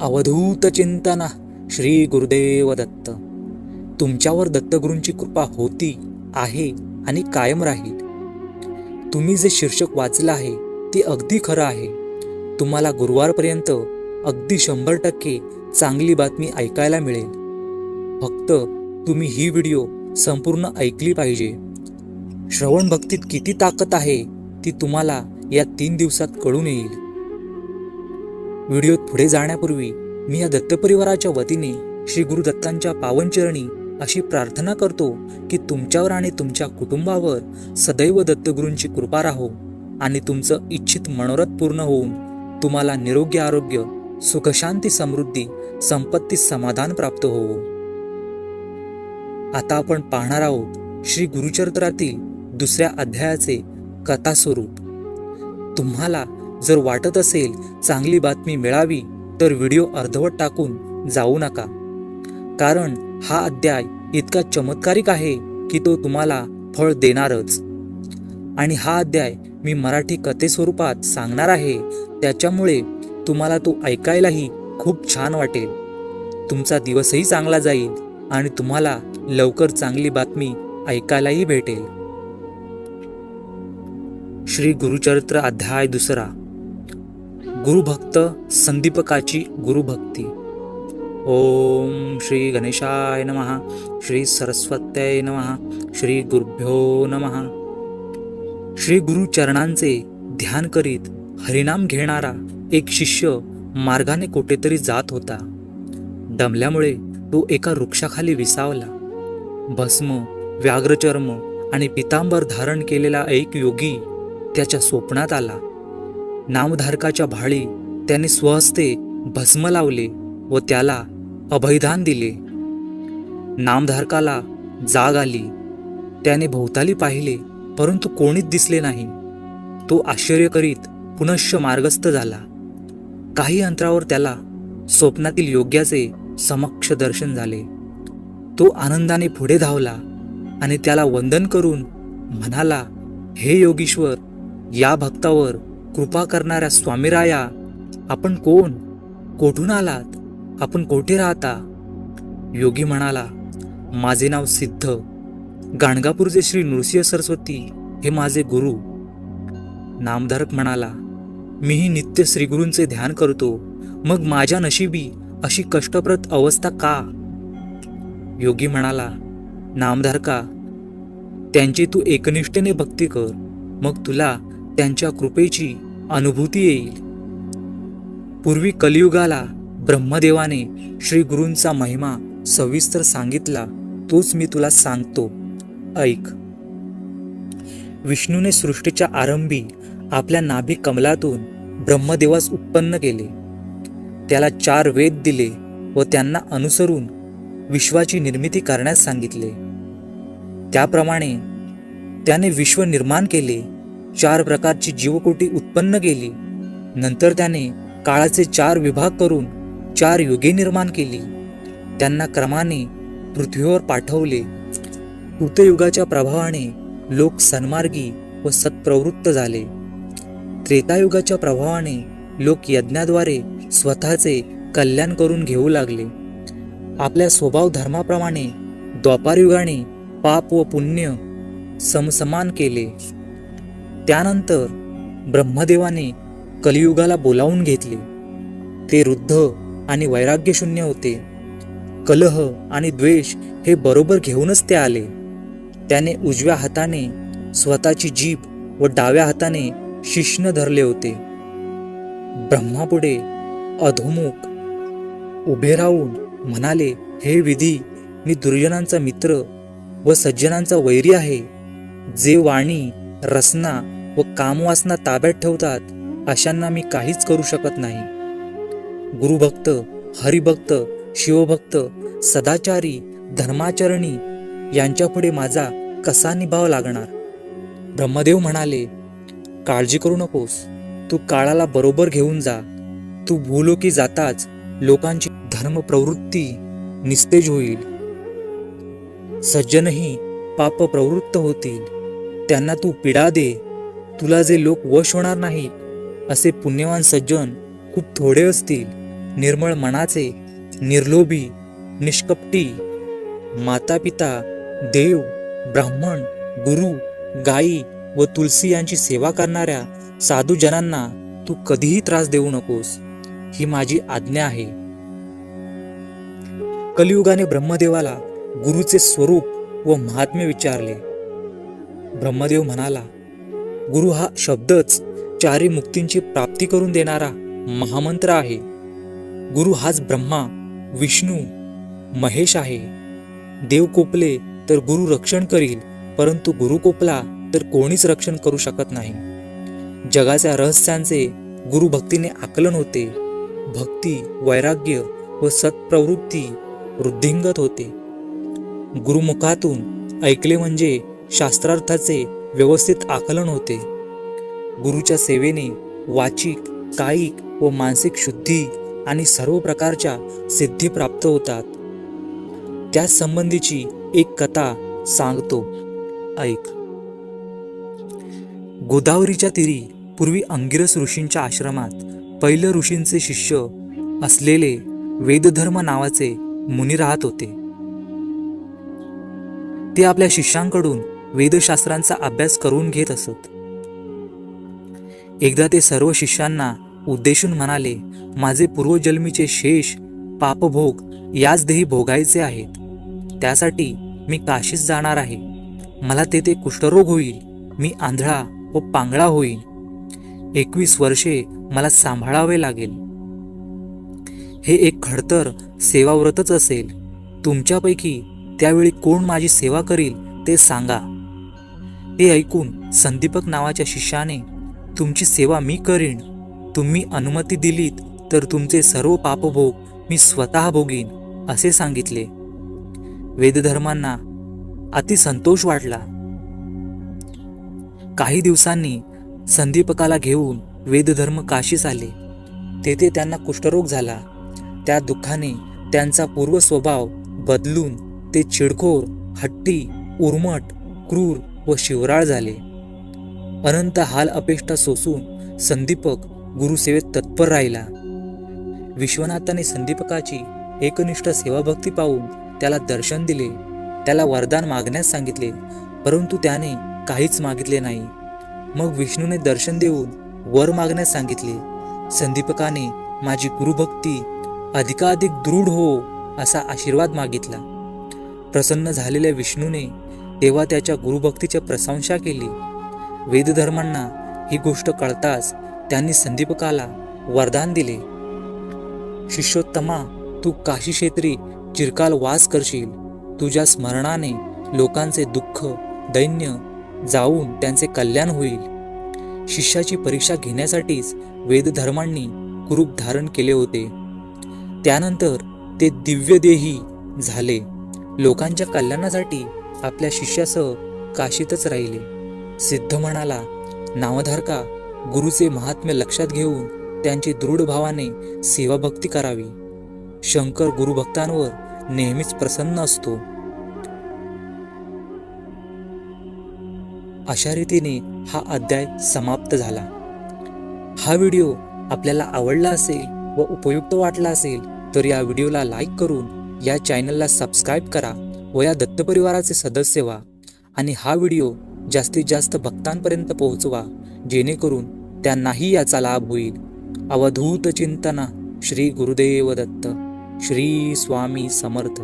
अवधूत चिंतन श्री गुरुदेव दत्त. तुमच्यावर दत्तगुरूंची कृपा होती आहे आणि कायम राहील. तुम्ही जे शीर्षक वाचलं आहे ते अगदी खरं आहे. तुम्हाला गुरुवारपर्यंत अगदी शंभर टक्के चांगली बातमी ऐकायला मिळेल. फक्त तुम्ही ही व्हिडिओ संपूर्ण ऐकली पाहिजे. श्रवण भक्तीत किती ताकद आहे ती तुम्हाला या तीन दिवसात कळून येईल. व्हिडिओत पुढे जाण्यापूर्वी मी या दत्तपरिवाराच्या वतीने श्री गुरु दत्तांच्या पावनचरणी अशी प्रार्थना करतो की तुमच्यावर आणि तुमच्या कुटुंबावर सदैव दत्तगुरूंची कृपा राहो आणि तुमचं इच्छित मनोरथ पूर्ण होऊन तुम्हाला निरोगी आरोग्य सुखशांती समृद्धी संपत्ती समाधान प्राप्त होवो. आता आपण पाहणार आहोत श्री गुरुचरित्रातील दुसऱ्या अध्यायाचे कथा स्वरूप तुम्हाला जर वाटत असेल चांगली बातमी मिळावी तर व्हिडिओ अर्धवट टाकून जाऊ नका. कारण हा अध्याय इतका चमत्कारिक आहे की तो तुम्हाला फळ देणारच. आणि हा अध्याय मी मराठी कथे स्वरूपात सांगणार आहे त्याच्यामुळे तुम्हाला तो ऐकायलाही खूप छान वाटेल. तुमचा दिवसही चांगला जाईल आणि तुम्हाला लवकर चांगली बातमी ऐकायलाही भेटेल. श्री गुरुचरित्र अध्याय दुसरा. गुरुभक्त संदीपकाची गुरुभक्ती. ओम श्री गणेशाय नमः श्री सरस्वत्याय नमः श्री गुरुभ्यो नमः. श्री गुरु चरणांचे ध्यान करीत हरिनाम घेणारा एक शिष्य मार्गाने कुठेतरी जात होता. दमल्यामुळे तो एका वृक्षाखाली विसावला. भस्म व्याघ्रचर्म आणि पितांबर धारण केलेला एक योगी त्याच्या स्वप्नात आला. नामधारकाच्या भाळी त्याने स्वहस्ते भस्म लावले व त्याला अभयदान दिले. नामधारकाला जाग आली. त्याने भोवताली पाहिले परंतु कोणीच दिसले नाही. तो आश्चर्य करीत पुनश्च मार्गस्थ झाला. काही अंतरावर त्याला स्वप्नातील योग्याचे समक्ष दर्शन झाले. तो आनंदाने पुढे धावला आणि त्याला वंदन करून म्हणाला हे योगीश्वर या भक्तावर कृपा करणाऱ्या स्वामीराया आपण कोण? कोठून आलात? आपण कोठे राहता? योगी म्हणाला माझे नाव सिद्ध. गाणगापूरचे श्री नृसिंह सरस्वती हे माझे गुरु. नामधारक म्हणाला मीही नित्य श्रीगुरूंचे ध्यान करतो मग माझ्या नशिबी अशी कष्टप्रद अवस्था का? योगी म्हणाला नामधारका त्यांची तू एकनिष्ठेने भक्ती कर मग तुला त्यांच्या कृपेची अनुभूती येईल. पूर्वी कलियुगाला ब्रह्मदेवाने श्री गुरूंचा महिमा सविस्तर सांगितला तोच मी तुला सांगतो. ऐक. विष्णूने सृष्टीच्या आरंभी आपल्या नाभी कमलातून ब्रह्मदेवास उत्पन्न केले. त्याला चार वेद दिले व त्यांना अनुसरून विश्वाची निर्मिती करण्यास सांगितले. त्याप्रमाणे त्याने विश्व निर्माण केले चार प्रकारची जीवकोटी उत्पन्न केली. नंतर त्याने काळाचे चार विभाग करून चार युगे निर्माण केली. त्यांना क्रमाने पृथ्वीवर पाठवले. कृतयुगाच्या प्रभावाने लोक सन्मार्गी व सत्प्रवृत्त झाले. त्रेतायुगाच्या प्रभावाने लोक यज्ञाद्वारे स्वतःचे कल्याण करून घेऊ लागले. आपल्या स्वभाव धर्माप्रमाणे द्वापारयुगाने पाप व पुण्य समसमान केले. त्यानंतर ब्रह्मदेवाने कलियुगाला बोलावून घेतले. ते वृद्ध आणि वैराग्यशून्य होते. कलह आणि द्वेष हे बरोबर घेऊनच ते आले. त्याने उजव्या हाताने स्वतःची जीभ व डाव्या हाताने शिष्ण धरले होते. ब्रह्मापुढे अधोमुख उभे राहून म्हणाले हे विधी मी दुर्जनांचा मित्र व सज्जनांचा वैरी आहे. जे वाणी रसना व कामवासना ताब्यात ठेवतात अशांना मी काहीच करू शकत नाही. गुरुभक्त हरिभक्त शिवभक्त सदाचारी धर्माचरणी यांच्यापुढे माझा कसा निभाव लागणार? ब्रह्मदेव म्हणाले काळजी करू नकोस. तू काळाला बरोबर घेऊन जा. तू भूलोकी जाताच लोकांची धर्मप्रवृत्ती निस्तेज होईल. सज्जनही पाप प्रवृत्त होतील. त्यांना तू पीडा दे. तुला जे लोक वश होणार नाहीत असे पुण्यवान सज्जन खूप थोडे असतील. निर्मळ मनाचे निर्लोभी निष्कपटी. माता पिता देव ब्राह्मण गुरु गायी व तुलसी यांची सेवा करणाऱ्या साधूजनांना तू कधीही त्रास देऊ नकोस. ही माझी आज्ञा आहे. कलियुगाने ब्रह्मदेवाला गुरुचे स्वरूप व महात्म्य विचारले. ब्रह्मदेव म्हणाला गुरु हा शब्दच चारी मुक्तींची प्राप्ती करून देणारा महामंत्र आहे. गुरु हाच ब्रह्मा विष्णू महेश आहे. देव कोपले तर गुरु रक्षण करील परंतु गुरु कोपला तर कोणीच रक्षण करू शकत नाही. जगाच्या रहस्यांचे गुरु भक्तीने आकलन होते. भक्ती वैराग्य व सत्प्रवृत्ती वृद्धिंगत होते. गुरुमुखातून ऐकले म्हणजे शास्त्रार्थाचे व्यवस्थित आकलन होते. गुरुच्या सेवेने वाचिक कायिक व मानसिक शुद्धी आणि सर्व प्रकारच्या सिद्धी प्राप्त होतात. त्या संबंधीची एक कथा सांगतो. ऐक. गोदावरीच्या तीरी पूर्वी अंगिरस ऋषींच्या आश्रमात पहिलं ऋषींचे शिष्य असलेले वेदधर्म नावाचे मुनी राहत होते. ते आपल्या शिष्यांकडून वेदशास्त्रांचा अभ्यास करून घेत असत. एकदा ते सर्व शिष्यांना उद्देशून म्हणाले माझे पूर्वजन्मीचे शेष पापभोग याच देही भोगायचे आहेत. त्यासाठी मी काशीस जाणार आहे. मला तेथे कुष्ठरोग होईल. मी आंधळा व पांगळा होईल एकवीस वर्षे मला सांभाळावे लागेल. हे एक खडतर सेवाव्रतच असेल. तुमच्यापैकी त्यावेळी कोण माझी सेवा करील ते सांगा. हे ऐकून संदीपक नावाच्या शिष्याने तुमची सेवा मी करीन. तुम्ही अनुमती दिलीत तर तुमचे सर्व पापभोग मी स्वतः भोगीन असे सांगितले. वेदधर्मांना अतिसंतोष वाटला. काही दिवसांनी संदीपकाला घेऊन वेदधर्म काशीस आले. तेथे त्यांना कुष्ठरोग झाला. त्या दुःखाने त्यांचा पूर्व स्वभाव बदलून ते चिडखोर हट्टी उर्मट क्रूर व शिवराळ झाले. अनंत हाल अपेष्टा सोसून संदीपक गुरुसेवेत तत्पर राहिला. विश्वनाथाने संदीपकाची एकनिष्ठ सेवाभक्ती पाहून त्याला दर्शन दिले. त्याला वरदान मागण्यास सांगितले परंतु त्याने काहीच मागितले नाही. मग विष्णूने दर्शन देऊन वर मागण्यास सांगितले संदीपकाने माझी गुरुभक्ती अधिकाधिक दृढ हो असा आशीर्वाद मागितला. प्रसन्न झालेल्या विष्णूने तेव्हा त्याच्या गुरुभक्तीची प्रशंसा केली. वेदधर्मांना ही गोष्ट कळताच त्यांनी संदीपकाला वरदान दिले. शिष्योत्तमा तू काशी क्षेत्री चिरकाल वास करशील. तुझ्या स्मरणाने लोकांचे दुःख दैन्य जाऊन त्यांचे कल्याण होईल. शिष्याची परीक्षा घेण्यासाठीच वेदधर्मांनी कुरूप धारण केले होते. त्यानंतर ते दिव्यदेही झाले. लोकांच्या कल्याणासाठी आपल्या शिष्यासह काशीतच राहिले. सिद्ध म्हणाला नामधारका गुरुचे महात्म्य लक्षात घेऊन त्यांची दृढ भावाने सेवाभक्ती करावी. शंकर गुरुभक्तांवर नेहमीच प्रसन्न असतो. अशा रीतीने हा अध्याय समाप्त झाला. हा व्हिडिओ आपल्याला आवडला असेल व उपयुक्त वाटला असेल तर या व्हिडिओला लाईक करून या चॅनलला सबस्क्राईब करा. व या दत्तपरिवाराचे सदस्य व्हा आणि हा व्हिडिओ जास्तीत जास्त भक्तांपर्यंत पोहोचवा जेणेकरून त्यांनाही याचा लाभ होईल. अवधूत चिंतना श्री गुरुदेव दत्त श्री स्वामी समर्थ.